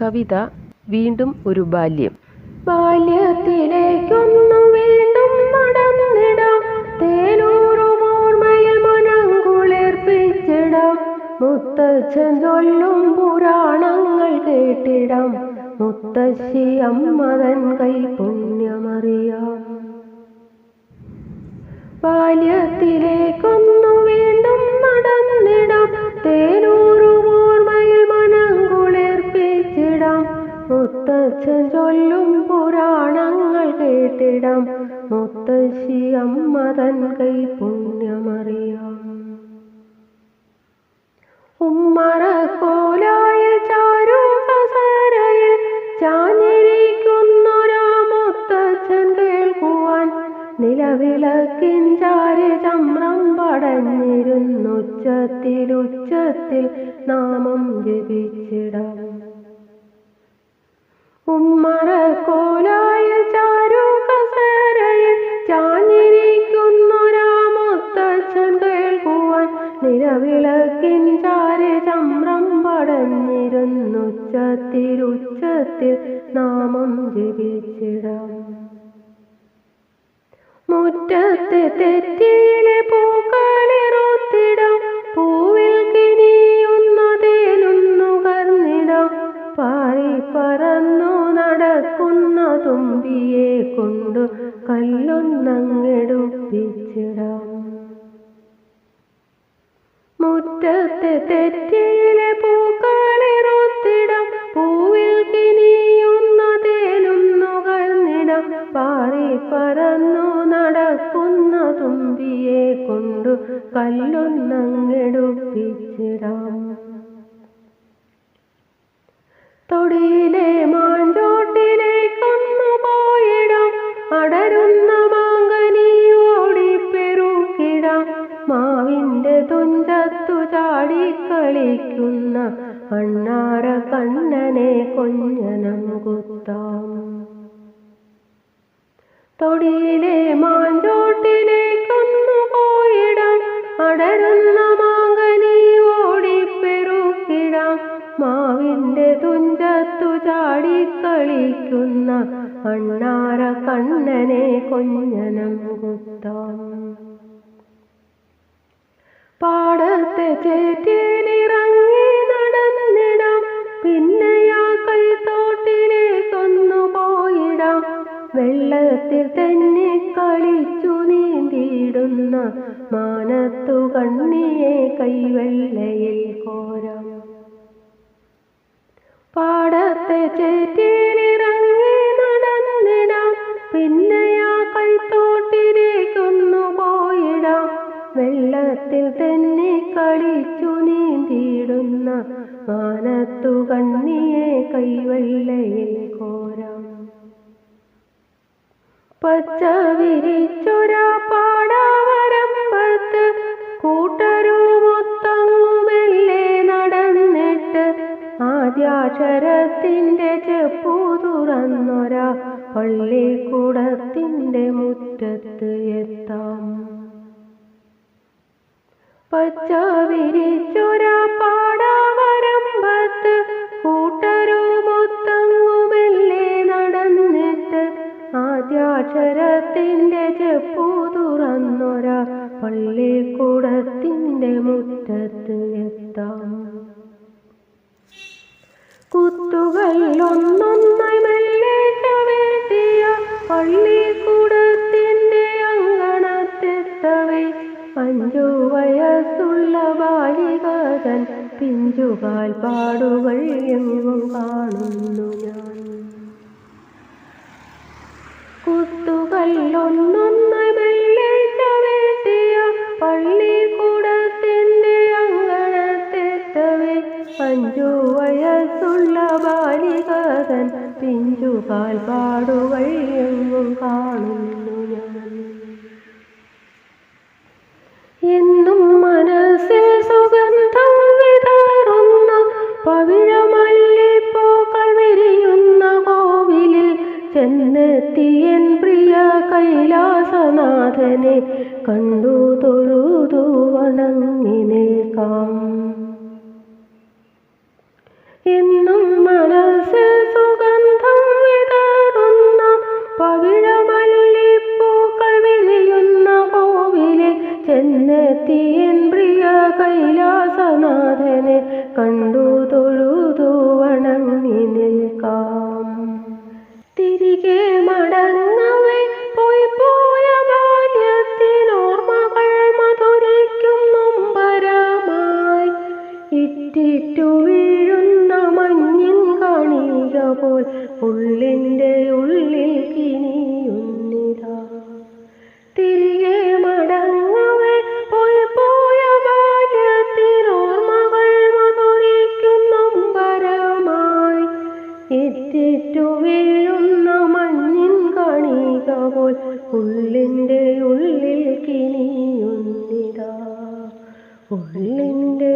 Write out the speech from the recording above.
കവിത വീണ്ടും ഒരു ബാല്യം. ബാല്യത്തിലേക്കൊന്നും വീണ്ടും നടന്നിടാം. തേനൂറും ഓർമ്മയിൽ മനം കുളിർപ്പിച്ചിടാം മുത്തച്ഛൻ ചൊല്ലും പുരാണങ്ങൾ കേട്ടിടാം. മുത്തശ്ശി അമ്മതൻ കൈ പുണ്യമറിയാം. ബാല്യത്തിലേക്കൊന്നു മുത്തച്ഛൻ ചൊല്ലും പുരാണങ്ങൾ കേട്ടിടം. മുത്തശ്ശി അമ്മ തൻ കൈ പുണ്യമറിയാം. ഉമ്മറക്കോലായ ചാരു കസരയിൽ ചാഞ്ഞിരിക്കുന്നൊരാ മുത്തച്ഛൻ കേൾക്കുവാൻ നിലവിളക്കിൻ ചാരി ചമ്രം പടഞ്ഞിരുന്നുച്ചത്തിൽ ഉച്ചത്തിൽ നാമം ജപിച്ചിടാം. ഉമ്മറക്കോലായ ചാരു കസരയിൽ ചാഞ്ഞിരിക്കുന്നൊരാ മുത്തച്ഛൻ കേൾക്കുവാൻ. നിലവിളക്കിൻ ചാരി ചമ്രം പടഞ്ഞിരുന്നുച്ചത്തിരുച്ചത്തിൽ നാമം ജപിച്ചിടാം. മുറ്റത്തെ തെറ്റിയിലെ പൂക്കളിറുത്തിടാം. പൂവിൽ കിനിയുന്നതേനൊന്നു കർന്നിടാം പാറി പറന്നു നടക്കുന്ന തുമ്പിയെ കൊണ്ടു കല്ലൊന്നങ്ങെടുപ്പിച്ചിടാം. മുറ്റത്തെ തെറ്റിയിലെ പൂക്കളിറുത്തിടാം പൂവിൽ കിനിയുന്നതേനൊന്നു കർന്നിടാം പാറി പറന്നു നടക്കുന്ന തുമ്പിയെ കൊണ്ടു കല്ലൊന്നങ്ങെടുപ്പിച്ചിടാം. തൊടിയിലെ അടരുന്ന മാങ്കനിയോടി ഓടിപ്പെരുക്കിടാം മാവിന്റെ തുഞ്ചത്തു ചാടി കളിക്കുന്ന അണ്ണാര കണ്ണനെ കൊഞ്ഞനം കുത്താം തൊടിയിലെ മാഞ്ചോട്ടിലേക്കൊന്നു പോയിടാം അടരുന്ന മാങ്കനി ഓടിപ്പെരുക്കിടാം മാവിന്റെ തുഞ്ചത്തു ചാടിക്കളിക്കുന്ന അണ്ണാര കണ്ണനെ കൊഞ്ഞനം കുത്താം പാടത്തെ ചേറ്റിലിറങ്ങി നടന്നിടാം പിന്നെ ആ കൈത്തോട്ടിലേക്കൊന്നു പോയിടാം വെള്ളത്തിൽ തന്നെ കളിച്ചു നീന്തിയിടുന്ന മാനത്തു കണ്ണിയെ കൈവെള്ളയിൽ കോരാം. പാടത്തെ ചേറ്റിലിറങ്ങി നീന്തിയിടുന്ന മാനത്തു കണ്ണിയെ കൈവെള്ളയിൽ കോരാം. പച്ച വിരിച്ചൊരാ പാടാവരമ്പത്ത് കൂട്ടരുമൊത്തങ്ങുമെല്ലെ നടന്നിട്ട്? ആദ്യാക്ഷരത്തിന്റെ ചെപ്പു തുറന്നൊരാ പള്ളിക്കൂടത്തിന്റെ മുറ്റത്ത് എത്താം. പച്ച വിരിച്ചൊരാ പാടാവരമ്പത്ത് കൂട്ടരുമൊത്തങ്ങുമെല്ലെ നടന്നിട്ട്? ആദ്യാക്ഷരത്തിന്റെ ചെപ്പു തുറന്നൊരാ പള്ളിക്കൂടത്തിന്റെ മുറ്റത്ത് അഞ്ചു വയസ്സുള്ള ബാലികതൻ പിഞ്ചുകാൽ പാടുകൾ എങ്ങും കാണുന്നു ഞാൻ. കുത്തുകല്ലൊന്നൊന്ന് ഒന്നൊന്നായി പള്ളി പള്ളിക്കൂടത്തിന്റെ അങ്കണത്തെത്തവേ അഞ്ചു വയസ്സുള്ള ബാലികതൻ പിഞ്ചുകാൽ പാടുകൾ എങ്ങും കാണുന്നു ഞാൻ എന്നും മനസ്സിൽ സുഗന്ധം വിതറുന്ന പവിഴമല്ലിപ്പൂക്കൾ വിരിയുന്ന കോവിലിൽ ചെന്നെത്തിയൻ പ്രിയ കൈലാസനാഥനെ കണ്ടു പോൽ ഉള്ളിന്റെ ഉള്ളിൽ കിനിയുന്നിതാ ഉള്ളിന്റെ